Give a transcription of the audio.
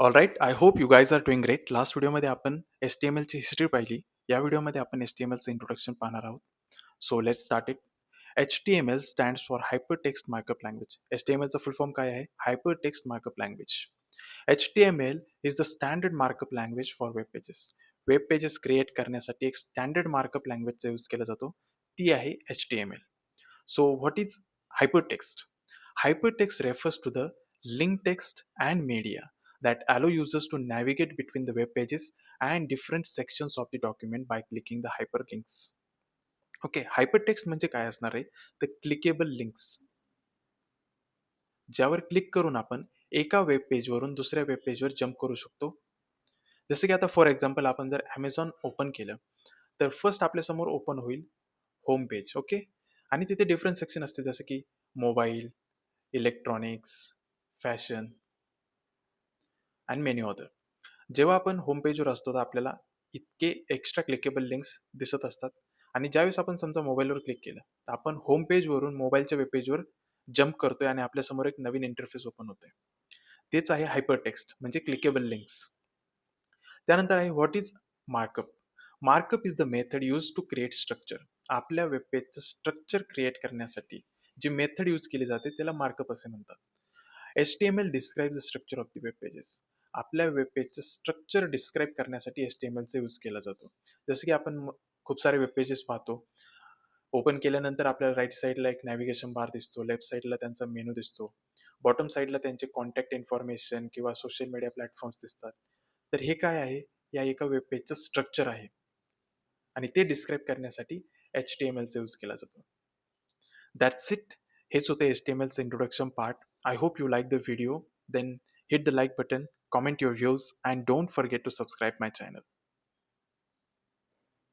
All right I hope you guys are doing great last व्हिडिओमध्ये आपण S T M एलची history पाहिली. या व्हिडिओमध्ये आपण एस टी एम एलचं इंट्रोडक्शन पाहणार आहोत. So let start it H T M L stands for hyper text markup language S T M एलचा full form काय आहे? Hyper text markup language H T M L is the standard markup language for web pages web pages create करण्यासाठी एक standard markup लँग्वेजचा use केला जातो. ती आहे H T M L so what is hyper text hyper text refers to the link text and media that allow users to navigate between the web pages and different sections of the document by clicking the hyperlinks. Okay hypertext म्हणजे काय असणार आहे? तर clickable links ज्यावर click करून आपण एका web पेजवरून दुसऱ्या वेब पेजवर जम्प करू शकतो. जसं की आता फॉर एक्झाम्पल आपण जर ॲमेझॉन ओपन केलं तर फर्स्ट आपल्यासमोर ओपन होईल होम पेज ओके आणि तिथे डिफरंट सेक्शन असते जसं की mobile electronics fashion and many other जेव्हा आपण होम पेजवर असतो तर आपल्याला इतके एक्स्ट्रा क्लिकेबल लिंक्स दिसत असतात. आणि ज्यावेळेस आपण समजा मोबाईलवर क्लिक केलं तर आपण होम पेजवरून मोबाईलच्या वेबपेजवर जम्प करतोय आणि आपल्यासमोर एक नवीन इंटरफेस ओपन होतोय. तेच आहे हायपर टेक्स्ट म्हणजे क्लिकेबल लिंक्स त्यानंतर आहे what is markup markup is the method use to create structure आपल्या वेब पेजचं स्ट्रक्चर क्रिएट करण्यासाठी जी मेथड यूज केली जाते त्याला मार्कअप असे म्हणतात. H T M L describe the structure of the web pages आपल्या वेब पेजचं स्ट्रक्चर डिस्क्राईब करण्यासाठी एस टी एम एलचा यूज केला जातो. जसं की आपण खूप सारे वेबपेजेस पाहतो. ओपन केल्यानंतर आपल्याला राईट साईडला एक नॅव्हिगेशन बार दिसतो लेफ्ट साईडला त्यांचा मेनू दिसतो. बॉटम साईडला त्यांचे कॉन्टॅक्ट इन्फॉर्मेशन किंवा सोशल मीडिया प्लॅटफॉर्म्स दिसतात. तर हे काय आहे? या एका वेबपेजचं स्ट्रक्चर आहे. आणि ते डिस्क्राईब करण्यासाठी एच टी एम एलचा यूज केला जातो. दॅट्स इट हेच होतं H T M एलचं introduction part I hope you like the video then hit the like button comment your views and don't forget to subscribe my channel